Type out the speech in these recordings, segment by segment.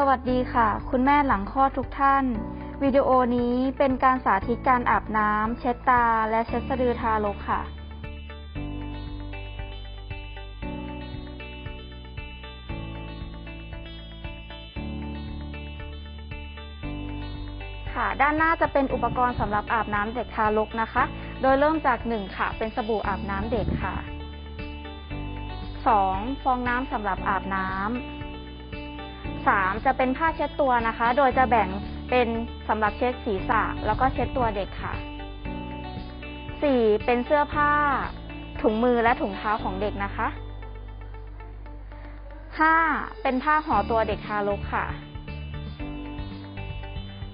สวัสดีค่ะ คุณแม่หลังคลอดทุกท่าน วิดีโอนี้เป็นการสาธิตการอาบน้ำเช็ดตา และเช็ดสะดือทารกค่ะ ค่ะ ด้านหน้าจะเป็นอุปกรณ์สำหรับอาบน้ำเด็กทารกนะคะ โดยเริ่มจากหนึ่งค่ะ เป็นสบู่อาบน้ำเด็กค่ะสองฟองน้ำสำหรับอาบน้ำ สามจะเป็นผ้าเช็ดตัวนะคะ โดยจะแบ่งเป็นสำหรับเช็ดศีรษะ แล้วก็เช็ดตัวเด็กค่ะสี่เป็นเสื้อผ้า ถุงมือและถุงเท้าของเด็กนะคะห้าเป็นผ้าห่อตัวเด็กทารกค่ะ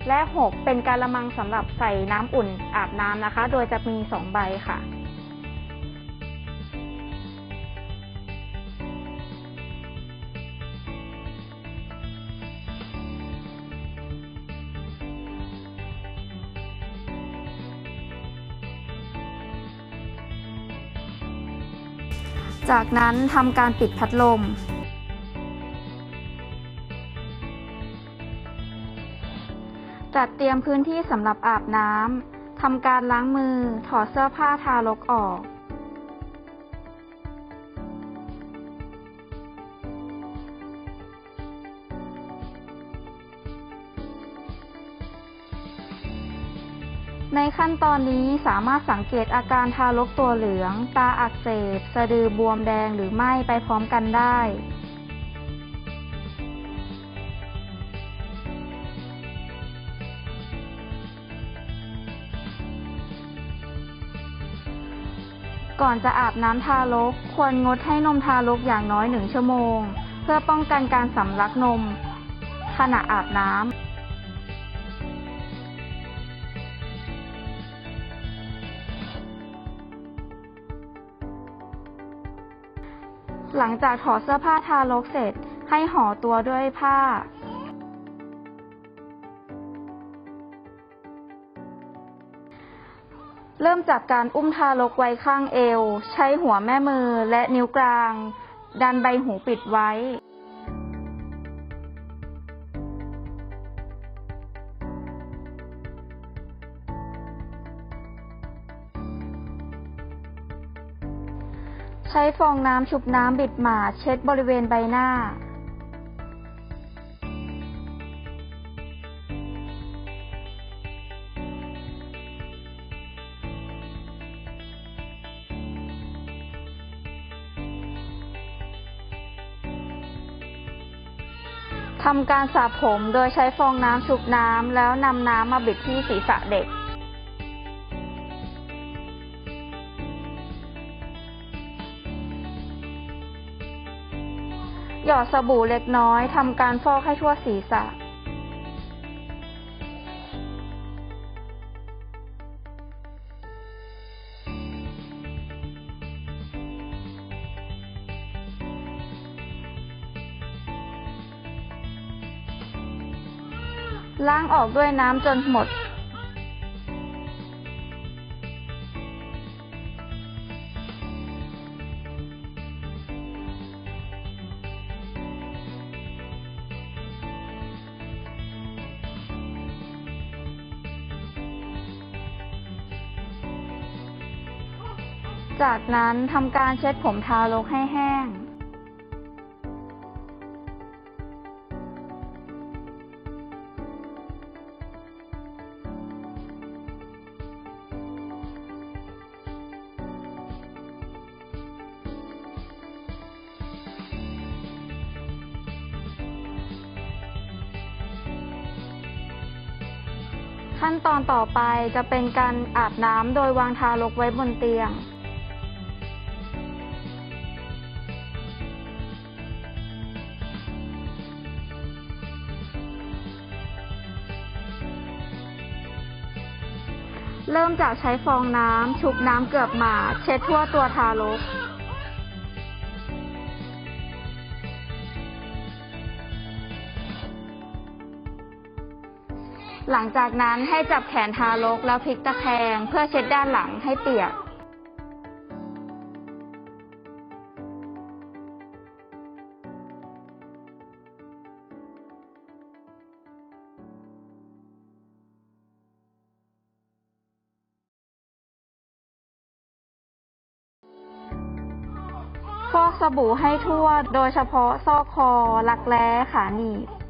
และหกเป็นการละมังสำหรับใส่น้ำอุ่นอาบน้ำนะคะ โดยจะมีสองใบค่ะ จากนั้นทำการปิดพัดลม จัดเตรียมพื้นที่สำหรับอาบน้ำทำการล้างมือ ถอดเสื้อผ้าทารกออก ในขั้นตอนนี้สามารถสังเกตอาการทารกตัวเหลือง ตาอักเสบ สะดือบวมแดงหรือไม่ไปพร้อมกันได้ ก่อนจะอาบน้ำทารก ควรงดให้นมทารกอย่างน้อยหนึ่งชั่วโมง เพื่อป้องกันการสำลักนม ขณะอาบน้ำ หลังจากถอดเสื้อผ้าทารกเสร็จ ให้ห่อตัวด้วยผ้าเริ่มจากการอุ้มทารกไว้ข้างเอว ใช้หัวแม่มือและนิ้วกลาง ดันใบหูปิดไว้ ใช้ฟองน้ำชุบน้ำบิดหมาเช็ดบริเวณใบหน้า ทำการสระผมโดยใช้ฟองน้ำชุบน้ำแล้วนำน้ำมาบิดที่ศีรษะเด็ก หยอดสบู่เล็กน้อยทำการฟอกให้ทั่วศีรษะ ล้างออกด้วยน้ำจนหมด จากนั้นทำการเช็ดผมทารกให้แห้ง ขั้นตอนต่อไปจะเป็นการอาบน้ำโดยวางทารกไว้บนเตียง ริ่มจากใช้ฟองน้ำชุบน้ำเกือบหมา เช็ดทั่วตัวทารก หลังจากนั้นให้จับแขนทารกแล้วพลิกตะแคงเพื่อเช็ดด้านหลังให้เปียก บู่ให้ทั่ว โดยเฉพาะซอกคอรักแร้ขาหนีบ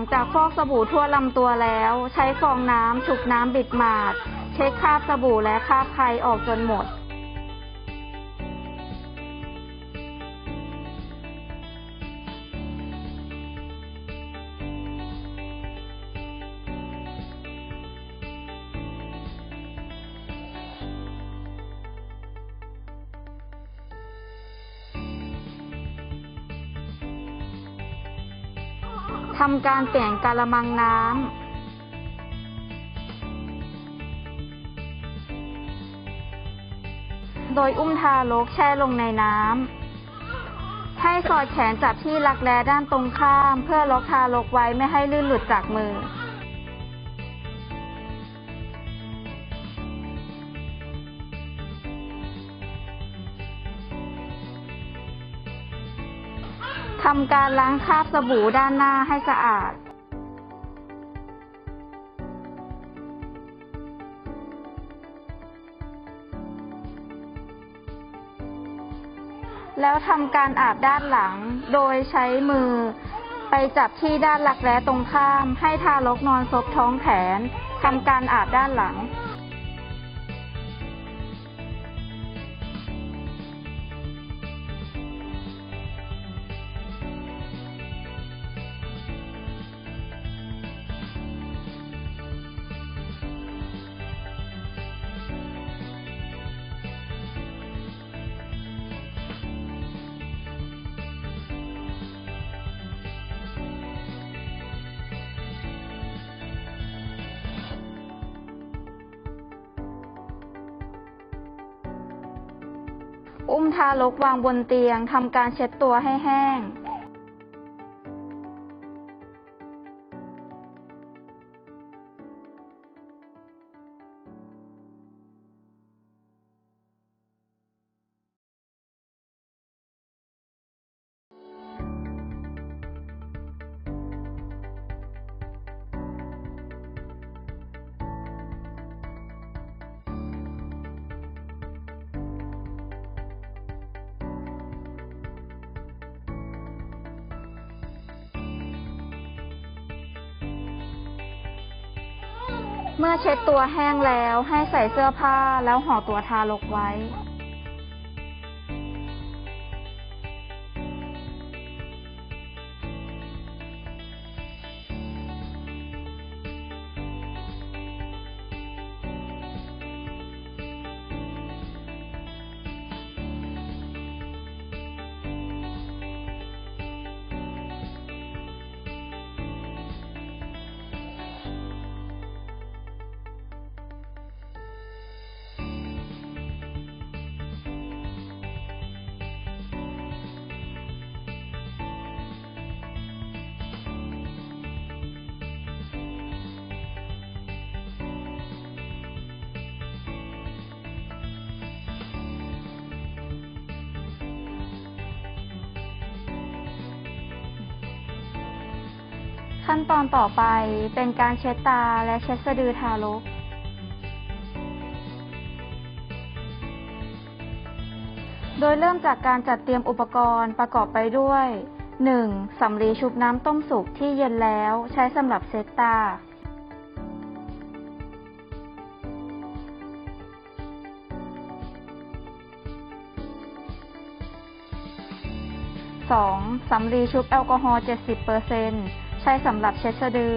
ลังจากฟอกสบู่ทั่วลำตัวแล้ว ใช้ฟองน้ำฉุบน้ำบิดหมาด เช็คคราบสบู่และคราบไครออกจนหมด ทำการเปลี่ยนกาละมังน้ำโดยอุ้มทารกแช่ลงในน้ำ ให้สอดแขนจับที่รักแร้ด้านตรงข้าม เพื่อล็อกทารกไว้ไม่ให้ลื่นหลุดจากมือ ทำการล้างคราบสบู่ด้านหน้าให้สะอาด แล้วทำการอาบด้านหลังโดยใช้มือ ไปจับที่ด้านหลักแร้ตรงข้าม ให้ทารกนอนซบท้องแขนทำการอาบด้านหลัง อุ้มทารกวางบนเตียงทำการเช็ดตัวให้แห้ง เมื่อเช็ดตัวแห้งแล้วให้ใส่เสื้อผ้าแล้วห่อตัวทารกไว้ ขั้นตอนต่อไปเป็นการเช็ดตาและเช็ดสะดือทารก โดยเริ่มจากการจัดเตรียมอุปกรณ์ประกอบไปด้วย 1. สำลีชุบน้ำต้มสุกที่เย็นแล้วใช้สำหรับเช็ดตา 2. สำลีชุบแอลกอฮอล์ 70% ช้สำหรับเช็ดสะดือ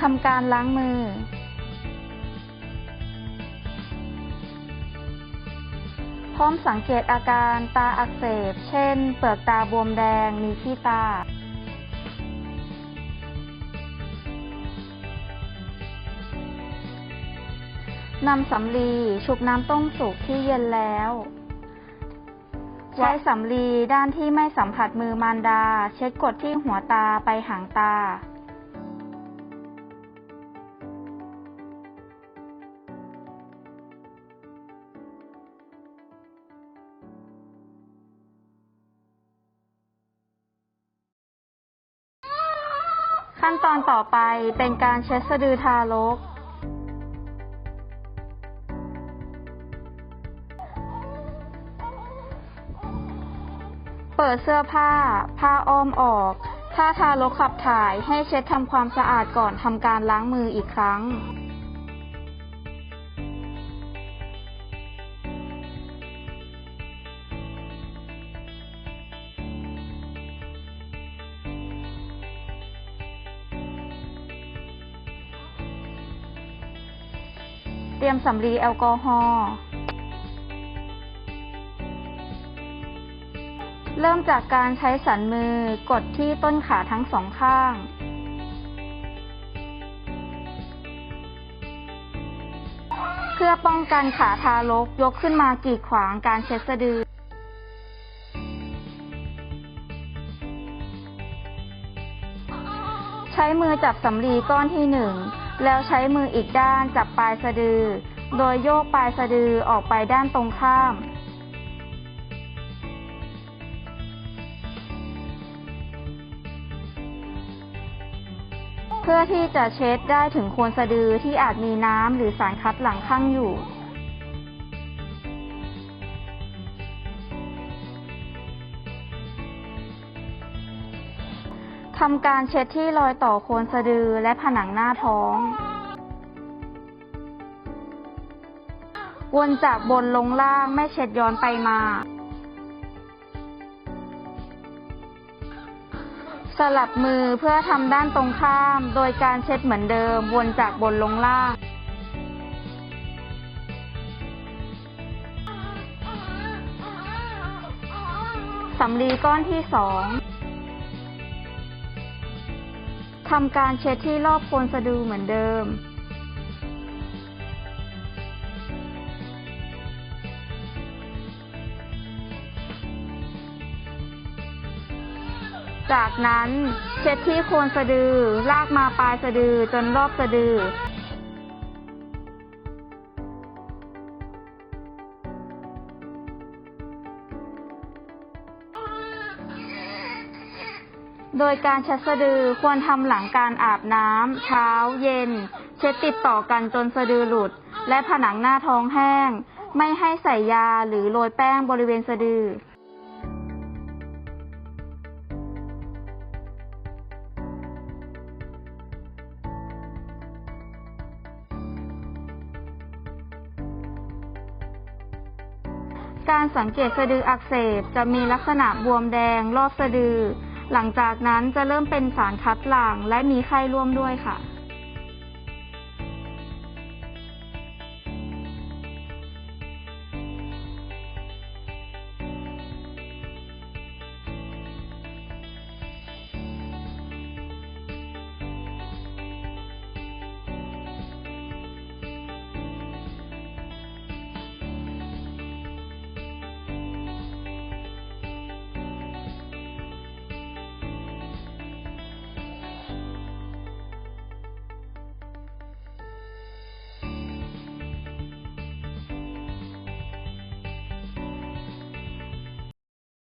ทำการล้างมือ พร้อมสังเกตอาการตาอักเสบ เช่น เปลือกตาบวมแดง มีขี้ตา นำสำลีชุบน้ำต้มสุกที่เย็นแล้ว ใช้สำลีด้านที่ไม่สัมผัสมือมารดา เช็ดกดที่หัวตาไปหางตา ขั้นตอนต่อไปเป็นการเช็ดสะดือทารก เปิดเสื้อผ้า ผ้าอ้อมออก ถ้าทารกขับถ่ายให้เช็ดทำความสะอาดก่อนทำการล้างมืออีกครั้งเตรียมสำลีแอลกอฮอล์ เริ่มจากการใช้สันมือกดที่ต้นขาทั้งสองข้าง เพื่อป้องกันขาทารกยกขึ้นมากีดขวางการเช็ดสะดือ ใช้มือจับสำลีก้อนที่หนึ่ง แล้วใช้มืออีกด้านจับปลายสะดือ โดยโยกปลายสะดือออกไปด้านตรงข้าม พื่อที่จะเช็ดได้ถึงโคนสะดือที่อาจมีน้ำหรือสารคัดหลั่งข้างอยู่ ทำการเช็ดที่รอยต่อโคนสะดือและผนังหน้าท้อง วนจากบนลงล่างไม่เช็ดย้อนไปมา สลับมือเพื่อทำด้านตรงข้าม โดยการเช็ดเหมือนเดิม วนจากบนลงล่าง สำลีก้อนที่สองทำการเช็ดที่รอบโคนสะดือเหมือนเดิม จากนั้นเช็ดที่โคนสะดือ ลากมาปลายสะดือจนรอบสะดือ โดยการเช็ดสะดือควรทำหลังการอาบน้ำเช้าเย็น เช็ดติดต่อกันจนสะดือหลุด และผนังหน้าท้องแห้ง ไม่ให้ใส่ยาหรือโรยแป้งบริเวณสะดือ การสังเกตสะดืออักเสบจะมีลักษณะบวมแดงรอบสะดือ หลังจากนั้นจะเริ่มเป็นสารคัดหลั่งและมีไข้ร่วมด้วยค่ะ